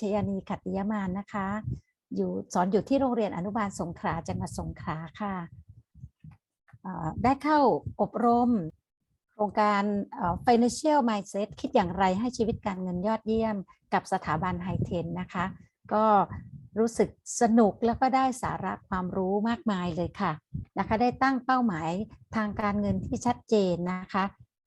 ชยานีขัตติยมานนะคะ อยู่สอนอยู่ที่โรงเรียนอนุบาลสงขลาจังหวัดสงขลาค่ะได้เข้าอบรมโครงการ financial mindset คิดอย่างไรให้ชีวิตการเงินยอดเยี่ยม กับสถาบันไฮเทนนะคะ ก็รู้สึกสนุกแล้วก็ได้สาระความรู้มากมายเลยค่ะนะคะ ได้ตั้งเป้าหมายทางการเงินที่ชัดเจนนะคะ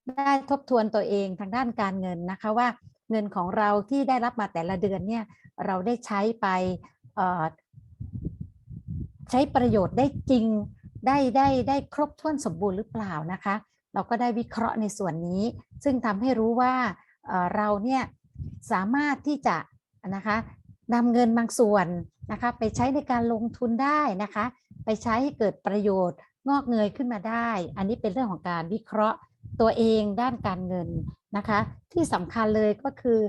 ได้ทบทวนตัวเองทางด้านการเงินนะคะว่า เงินของเราที่ได้รับมาแต่ละเดือนเนี่ยเราได้ใช้ไปใช้ประโยชน์ได้จริงได้ได้ได้ครบถ้วนสมบูรณ์หรือเปล่านะคะ เราก็ได้วิเคราะห์ในส่วนนี้ ซึ่งทำให้รู้ว่าเอ่อเราเนี่ยสามารถที่จะนะคะนำเงินบางส่วนนะคะไปใช้ในการลงทุนได้นะคะ ไปใช้ให้เกิดประโยชน์งอกเงยขึ้นมาได้ อันนี้เป็นเรื่องของการวิเคราะห์ ตัวเองด้านการเงินนะคะ ที่สำคัญเลยก็คือ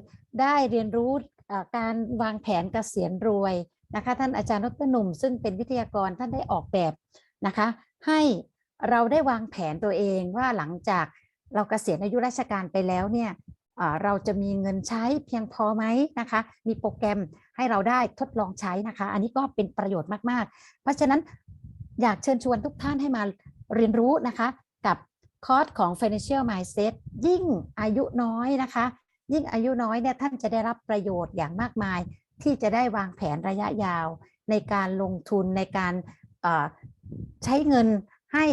ได้เรียนรู้การวางแผนเกษียณรวยนะคะ ท่านอาจารย์ดรหนุ่ม ซึ่งเป็นวิทยากรท่านได้ออกแบบนะคะ ให้เราได้วางแผนตัวเองว่าหลังจากเราเกษียณอายุราชการไปแล้วเนี่ยเราจะมีเงินใช้เพียงพอไหมนะคะ มีโปรแกรมให้เราได้ทดลองใช้นะคะ อันนี้ก็เป็นประโยชน์มาก ๆ เพราะฉะนั้นอยากเชิญชวนทุกท่านให้มาเรียนรู้นะคะ คอร์สของ Financial Mindset ยิ่งอายุน้อยนะคะ ยิ่งอายุน้อยเนี่ยท่านจะได้รับประโยชน์อย่างมากมาย ที่จะได้วางแผนระยะยาว ในการลงทุนในการใช้เงินให้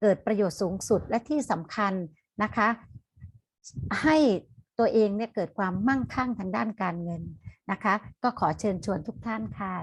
เกิดประโยชน์สูงสุดและที่สำคัญนะคะ ให้ตัวเองเนี่ยเกิดความมั่งคั่งทางด้านการเงินนะคะ ก็ขอเชิญชวนทุกท่านค่ะ